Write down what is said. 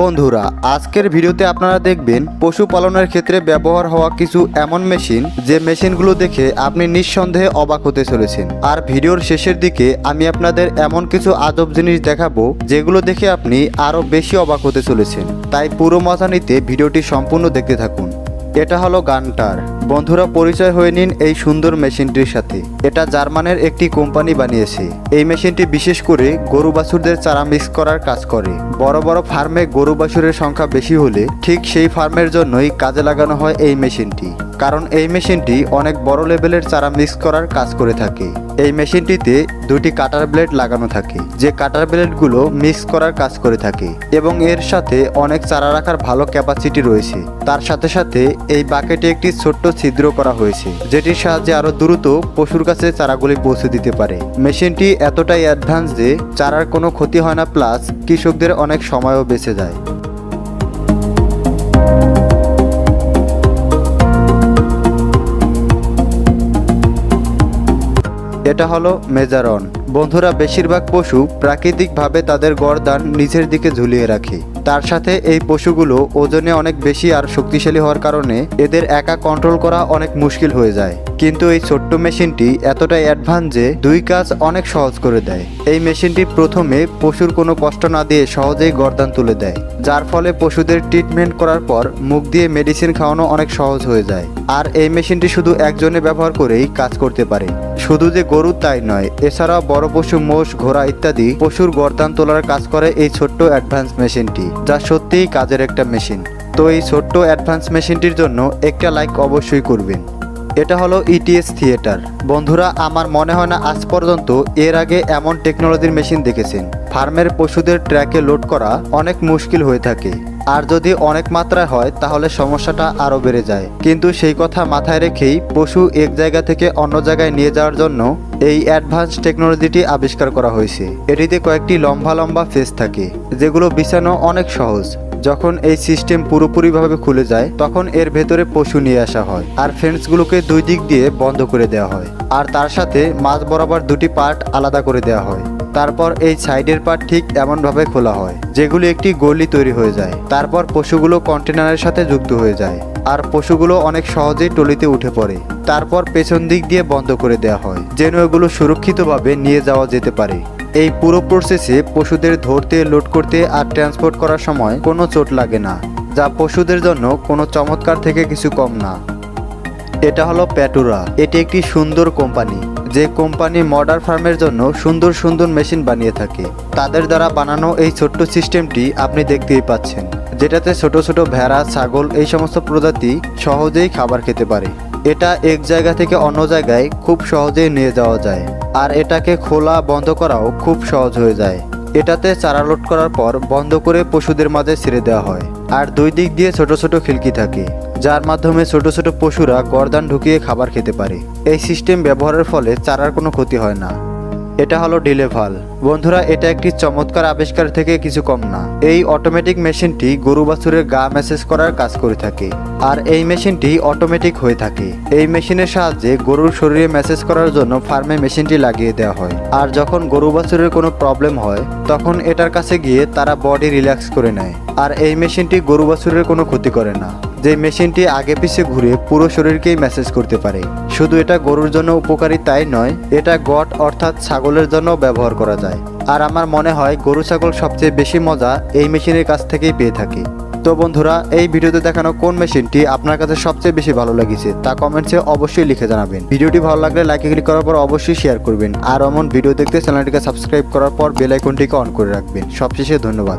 বন্ধুরা, আজকের ভিডিওতে আপনারা দেখবেন পশুপালনের ক্ষেত্রে ব্যবহার হওয়া কিছু এমন মেশিন যে মেশিনগুলো দেখে আপনি নিঃসন্দেহে অবাক হতে চলেছেন। আর ভিডিওর শেষের দিকে আমি আপনাদের এমন কিছু আদব জিনিস দেখাবো যেগুলো দেখে আপনি আরও বেশি অবাক হতে চলেছেন। তাই পুরো মজা নিতে ভিডিওটি সম্পূর্ণ দেখতে থাকুন। এটা হলো গানটার। বন্ধুরা পরিচয় হয়ে নিন এই সুন্দর মেশিনটির সাথে। এটা জার্মানের একটি কোম্পানি বানিয়েছে। এই মেশিনটি বিশেষ করে গরু বাছুরদের চারা মিক্স করার কাজ করে। বড় বড় ফার্মে গরু বাছুরের সংখ্যা বেশি হলে ঠিক সেই ফার্মের জন্যই কাজে লাগানো হয় এই মেশিনটি। কারণ এই মেশিনটি অনেক বড় লেভেলের চারা মিক্স করার কাজ করে থাকে। এই মেশিনটিতে দুটি কাটার ব্লেড লাগানো থাকে, যে কাটার ব্লেডগুলো মিক্স করার কাজ করে থাকে। এবং এর সাথে অনেক চারা রাখার ভালো ক্যাপাসিটি রয়েছে। তার সাথে সাথে এই বাকেটে একটি ছোট্ট ছিদ্র করা হয়েছে, যেটির সাহায্যে আরও দ্রুত পশুর কাছে চারাগুলি পৌঁছে দিতে পারে। মেশিনটি এতটাই অ্যাডভান্স যে চারার কোনো ক্ষতি হয় না প্লাস কৃষকদের অনেক সময়ও বেঁচে যায়। এটা হলো মেজারন। বন্ধুরা, বেশিরভাগ পশু প্রাকৃতিকভাবে তাদের গরদান নিচের দিকে ঝুলিয়ে রাখে। তার সাথে এই পশুগুলো ওজনে অনেক বেশি আর শক্তিশালী হওয়ার কারণে এদের একা কন্ট্রোল করা অনেক মুশকিল হয়ে যায়। কিন্তু এই ছোট্ট মেশিনটি এতটাই অ্যাডভান্স যে দুই কাজ অনেক সহজ করে দেয়। এই মেশিনটি প্রথমে পশুর কোনো কষ্ট না দিয়ে সহজেই গরদান তুলে দেয়, যার ফলে পশুদের ট্রিটমেন্ট করার পর মুখ দিয়ে মেডিসিন খাওয়ানো অনেক সহজ হয়ে যায়। আর এই মেশিনটি শুধু একজনে ব্যবহার করেই কাজ করতে পারে। শুধু যে গরু তাই নয়, এছাড়াও বড় পশু মোষ, ঘোড়া ইত্যাদি পশুর গর্দান তোলার কাজ করে এই ছোট্ট অ্যাডভান্স মেশিনটি যা সত্যিই কাজের একটা মেশিন তো এই ছোট্ট অ্যাডভান্স মেশিনটির জন্য একটা লাইক অবশ্যই করবেন। এটা হলো ইটিএস থিয়েটার বন্ধুরা, আমার মনে হয় না আজ পর্যন্ত এর আগে এমন টেকনোলজির মেশিন দেখেছেন। ফার্মের পশুদের ট্র্যাকে লোড করা অনেক মুশকিল হয়ে থাকে। আর যদি অনেক মাত্রায় হয়, তাহলে সমস্যাটা আরও বেড়ে যায়। কিন্তু সেই কথা মাথায় রেখেই পশু এক জায়গা থেকে অন্য জায়গায় নিয়ে যাওয়ার জন্য এই অ্যাডভান্স টেকনোলজিটি আবিষ্কার করা হয়েছে। এটিতে কয়েকটি লম্বা লম্বা ফেস থাকে, যেগুলো বিছানো অনেক সহজ। যখন এই সিস্টেম পুরোপুরিভাবে খুলে যায়, তখন এর ভেতরে পশু নিয়ে আসা হয়, আর ফেন্সগুলোকে দুই দিক দিয়ে বন্ধ করে দেওয়া হয়। আর তার সাথে মাঝ বরাবর দুটি পার্ট আলাদা করে দেওয়া হয়। তারপর এই সাইডের পার্ট ঠিক এমনভাবে খোলা হয়, যেগুলি একটি গলি তৈরি হয়ে যায়। তারপর পশুগুলো কন্টেনারের সাথে যুক্ত হয়ে যায়, আর পশুগুলো অনেক সহজেই টলিতে উঠে পড়ে। তারপর পেছন দিক দিয়ে বন্ধ করে দেওয়া হয়, যেন এগুলো সুরক্ষিতভাবে নিয়ে যাওয়া যেতে পারে। এই পুরো প্রসেসে পশুদের ধরতে লোড করতে আর ট্রান্সপোর্ট করার সময় কোনো চোট লাগে না, যা পশুদের জন্য কোনো চমৎকার থেকে কিছু কম না। এটা হলো প্যাটুরা এটি একটি সুন্দর কোম্পানি। যে কোম্পানি মডার ফার্মের জন্য সুন্দর সুন্দর মেশিন বানিয়ে থাকে। তাদের দ্বারা বানানো এই ছোট্ট সিস্টেমটি আপনি দেখতেই পাচ্ছেন। যেটাতে ছোট ছোট ভেড়া, ছাগল এই সমস্ত প্রজাতি সহজেই খাবার খেতে পারে। এটা এক জায়গা থেকে অন্য জায়গায় খুব সহজেই নিয়ে যাওয়া যায়। আর এটাকে খোলা বন্ধ করাও খুব সহজ হয়ে যায়। এটাতে চারা লোড করার পর বন্ধ করে পশুদের মাঝে ছেড়ে দেওয়া হয়। আর দুই দিক দিয়ে ছোট ছোট খিলকি থাকে। যার মাধ্যমে ছোট ছোট পশুরা গরদান ঢুকিয়ে খাবার খেতে পারে। এই সিস্টেম ব্যবহারের ফলে চারার কোনো ক্ষতি হয় না। এটা হলো ডিলেভাল বন্ধুরা, এটা একটি চমৎকার আবিষ্কার থেকে কিছু কম না। এই অটোমেটিক মেশিনটি গরু বাছুরের গা মেসেজ করার কাজ করে থাকে। আর এই মেশিনটি অটোমেটিক হয়ে থাকে। এই মেশিনের সাহায্যে গরুর শরীরে মেসেজ করার জন্য ফার্মে মেশিনটি লাগিয়ে দেওয়া হয়। আর যখন গরু বাছুরের কোনো প্রবলেম হয়, তখন এটার কাছে গিয়ে তারা বডি রিল্যাক্স করে নেয়। আর এই মেশিনটি গরু বাছুরের কোনো ক্ষতি করে না। যে মেশিনটি আগে পিছে ঘুরে পুরো শরীরকেই মেসেজ করতে পারে। শুধু এটা গরুর জন্য উপকারী তাই নয়, এটা গট অর্থাৎ ছাগলের জন্য ব্যবহার করা যায়। আর আমার মনে হয় গরু ছাগল সবচেয়ে বেশি মজা এই মেশিনের কাছ থেকেই পেয়ে থাকে। তো বন্ধুরা, এই ভিডিওতে দেখানো কোন মেশিনটি আপনার কাছে সবচেয়ে বেশি ভালো লেগেছে তা কমেন্টসে অবশ্যই লিখে জানাবেন। ভিডিওটি ভালো লাগলে লাইকে ক্লিক করার পর অবশ্যই শেয়ার করবেন। আর এমন ভিডিও দেখতে চ্যানেলটিকে সাবস্ক্রাইব করার পর বেল আইকনটিকে অন করে রাখবেন। সবশেষে ধন্যবাদ।